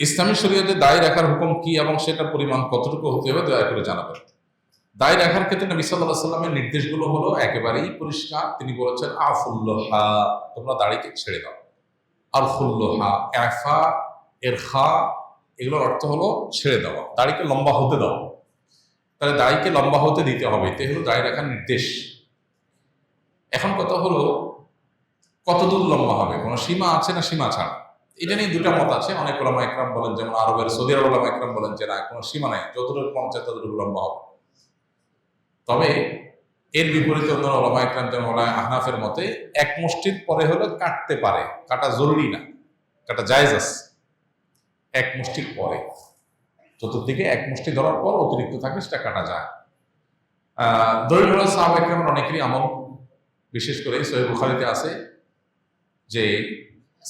ইসলামী শরীয়তে দায় রাখার হুকুম কি এবং সেটার পরিমাণ কতটুকু হতে হবে দয়া করে জানাবেন। দায় রাখার ক্ষেত্রে নবী সাল্লাহ সাল্লামের নির্দেশগুলো হলো একেবারেই পরিষ্কার। তিনি বলেছেন, আফুল্লোহা তোমরা দাড়িকে ছেড়ে দাও। আলফুল্লোহা এফা এরখা এগুলোর অর্থ হলো ছেড়ে দেওয়া, দাড়িকে লম্বা হতে দাও। তাহলে দাড়িকে লম্বা হতে দিতে হবে এতে হলো দাড়ি রাখার নির্দেশ। এখন কথা হলো, কতদূর লম্বা হবে? কোনো সীমা আছে না সীমা ছাড়া? এটা নিয়ে দুটা মত আছে। অনেক ওলামা একরাম বলেন, যেমন আরবের সৌদি আরব ওলামা একরাম বলেন যে, না, কোনো সীমা নাই, যতটুকু কম চায় ততটুকু লম্বা হবে। তবে এর বিপরীতে অন্য ওলামা একরাম যেমন ওলামা আহনাফের মতে, এক মুষ্টির পরে হলে কাটতে পারে, কাটা জরুরি না, কাটা জায়েজ আছে। এক মুষ্টির পরে, চতুর্দিকে এক মুষ্টি ধরার পর অতিরিক্ত থাকে, সেটা কাটা যায়। দলিল হল সাহাব অনেকেরই আমল, বিশেষ করে সৈয়দ বুখারিতে আছে যে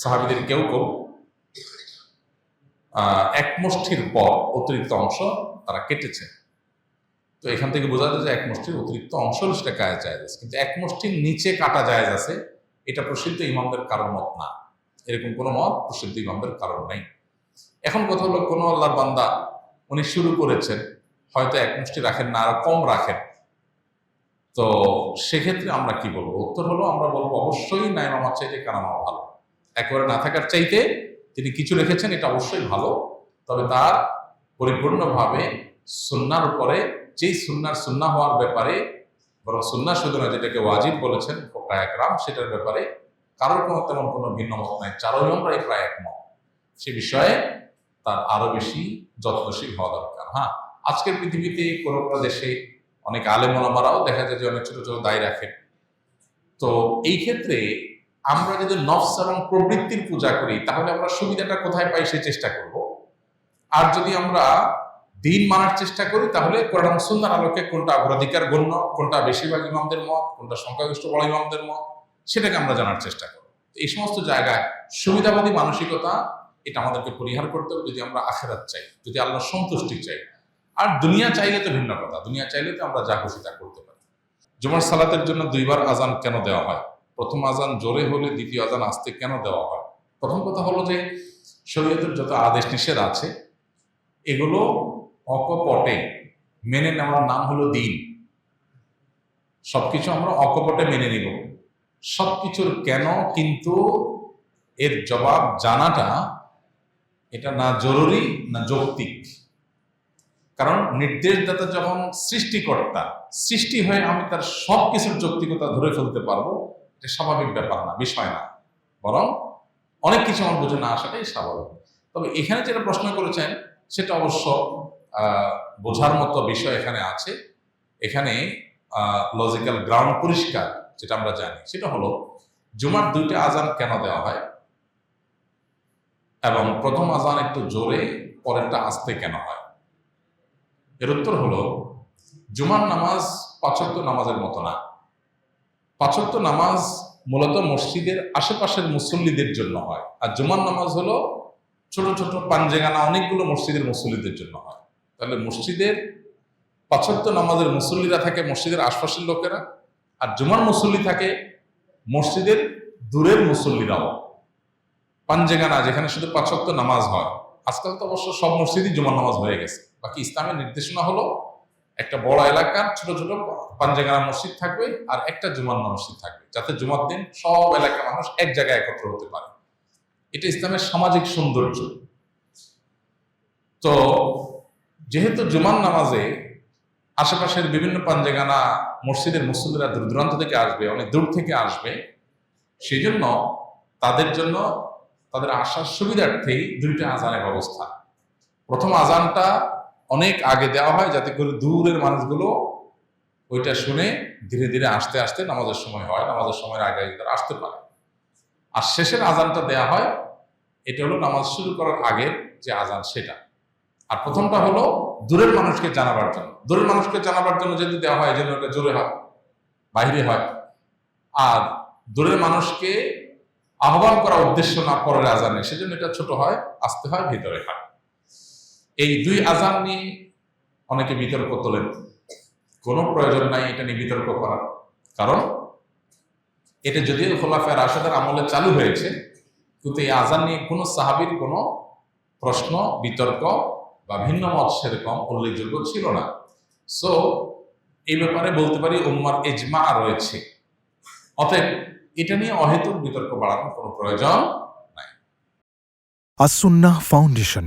সাহাবিদের কেউ কেউ এক মুষ্টির পর অতিরিক্ত অংশ তারা কেটেছে। তো এখান থেকে বোঝা যায় যে এক মুষ্টির অতিরিক্ত অংশ সেটা কায়া যায় কিন্তু এক মুষ্টির নিচে কাটা যায় আছে, এটা প্রসিদ্ধ ইমামদের কারণ মত না। এরকম কোনো মত প্রসিদ্ধ ইমামদের কারণ নাই। এখন কথা হলো, কোনো আল্লাহর বান্দা, উনি শুরু করেছেন, হয়তো এক মুষ্টি রাখেন না, আর কম রাখেন। তো সেক্ষেত্রে আমরা কি বলব? উত্তর হলো, আমরা বলব অবশ্যই নাই মামার চাইতে কানামা ভালো। একেবারে না থাকার চাইতে তিনি কিছু রেখেছেন এটা অবশ্যই ভালো। তবে তার পরিপূর্ণভাবে সুন্নার উপরে, যেই সুন্নার সুন্না হওয়ার ব্যাপারে, বরং সুন্না শুধু না, যেটাকে ওয়াজিব বলেছেন একরাম, সেটার ব্যাপারে কারোর কোনো তেমন কোনো ভিন্ন মত নাই। চারোই আমরাই প্রায় একমত। সে বিষয়ে তার আরও বেশি যত্নশীল হওয়া দরকার হ্যাঁ? আজকের পৃথিবীতে কোনো কোনো দেশে অনেক আলেমলামারাও দেখা যায় যে অনেক ছোট ছোট দায় রাখেন তো এই ক্ষেত্রে আমরা যদি নফস এবং প্রবৃত্তির পূজা করি, তাহলে আমরা সুবিধাটা কোথায় পাই সে চেষ্টা করব। আর যদি আমরা দিন মানার চেষ্টা করি, তাহলে কোরআন সুন্নার আলোকে কোনটা অগ্রাধিকার গণ্য, কোনটা বেশিরভাগ ইমামদের মত, কোনটা সংখ্যাগরিষ্ঠ বড় ইমামদের মত, সেটাকে আমরা জানার চেষ্টা করব। এই সমস্ত জায়গায় সুবিধাবাদী মানসিকতা, এটা আমাদেরকে পরিহার করতে হবে যদি আমরা আখেরাত চাই, যদি আল্লাহ সন্তুষ্টি চাই। আর দুনিয়া চাইলে তো ভিন্ন কথা, দুনিয়া চাইলে তো আমরা যা খুশি তা করতে পারি। জুমার সালাতের জন্য দুইবার আজান কেন দেওয়া হয়? প্রথম আজান জোরে হলে দ্বিতীয় আজান আসতে কেন দেওয়া হয়? প্রথম কথা হলো যে, শরীয়তের যত আদেশ নিষেধ আছে, এগুলো অকপটে মেনে নেওয়ার নাম হলো দিন। সবকিছু আমরা অকপটে মেনে নিব। সবকিছুর কেন কিন্তু এর জবাব জানাটা এটা না জরুরি, না যৌক্তিক। কারণ নির্দেশদাতা যখন সৃষ্টিকর্তা, সৃষ্টি হয়ে আমি তার সব কিছুর যৌক্তিকতা ধরে ফেলতে পারব এটা স্বাভাবিক ব্যাপার না, বিষয় না। বরং অনেক কিছু আমার বুঝে না আসাটাই স্বাভাবিক। তবে এখানে যেটা প্রশ্ন করেছেন, সেটা অবশ্য বোঝার মতো বিষয় এখানে আছে। এখানে লজিক্যাল গ্রাউন্ড পরিষ্কার, যেটা আমরা জানি। সেটা হলো, জুমার দুইটা আজান কেন দেওয়া হয়? এবং প্রথম আজান একটু জোরে, পরেরটা আসতে কেন হয়? এর উত্তর হলো, জুমার নামাজ পাঁচক্ত নামাজের মতো না। পাঁচক্ত নামাজ মূলত মসজিদের আশেপাশের মুসল্লিদের জন্য হয়। আর জুমার নামাজ হলো ছোট ছোট পাঞ্জেগানা অনেকগুলো মসজিদের মুসল্লিদের জন্য হয়। তাহলে মসজিদের পাঁচক্ত নামাজের মুসল্লিরা থাকে মসজিদের আশপাশের লোকেরা, আর জুমার মুসল্লি থাকে মসজিদের দূরের মুসল্লিরাও। পাঞ্জেগানা যেখানে শুধু পাঁচক্ত নামাজ হয়। আজকাল তো অবশ্য সব মসজিদই জুমার নামাজ হয়ে গেছে। বাকি ইসলামের নির্দেশনা হলো একটা বড় এলাকার ছোট ছোট পাঞ্জেগানা মসজিদ থাকবে আর একটা জুমার মসজিদ থাকবে, যাতে জুমার দিন সব এলাকার মানুষ এক জায়গায় একত্র হতে পারে। এটা ইসলামের সামাজিক সৌন্দর্য। তো যেহেতু জুমার নামাজে আশেপাশের বিভিন্ন পাঞ্জেগানা মসজিদের মুসল্লিরা দূর দূরান্ত থেকে আসবে, অনেক দূর থেকে আসবে, সেই জন্য তাদের জন্য তাদের আসার সুবিধার্থেই দুইটা আজানের ব্যবস্থা। প্রথম আজানটা অনেক আগে দেওয়া হয় যাতে করে দূরের মানুষগুলো ওইটা শুনে ধীরে ধীরে আসতে আসতে নামাজের সময় হয়, নামাজের সময়ের আগে আগে তারা আসতে পারে। আর শেষের আজানটা দেয়া হয়, এটা হলো নামাজ শুরু করার আগের যে আজান সেটা। আর প্রথমটা হলো দূরের মানুষকে জানাবার জন্য। দূরের মানুষকে জানাবার জন্য যদি দেওয়া হয় যেন ওটা জোরে হয় বাইরে হয়। আর দূরের মানুষকে আহ্বান করার উদ্দেশ্য না পরের আজানে সেজন্য এটা ছোট হয়, আসতে হয়, ভিতরে হয়। এই দুই আজান নিয়ে অনেকে বিতর্ক তোলেন। কোনো প্রয়োজন নাই, এটা নিয়ে বিতর্ক করার কারণ এটা যদিও খোলাফের রাশেদের আমলে চালু হয়েছে কিন্তু এই আজান নিয়ে কোনো সাহাবির কোনো প্রশ্ন, বিতর্ক বা ভিন্ন মত সেরকম উল্লেখযোগ্য ছিল না। সো এই ব্যাপারে বলতে পারি উম্মার এজমা রয়েছে। অতএব এটা নিয়ে অহেতুক বিতর্ক বাড়ানোর কোনো প্রয়োজন আসুন্নাহ ফাউন্ডেশন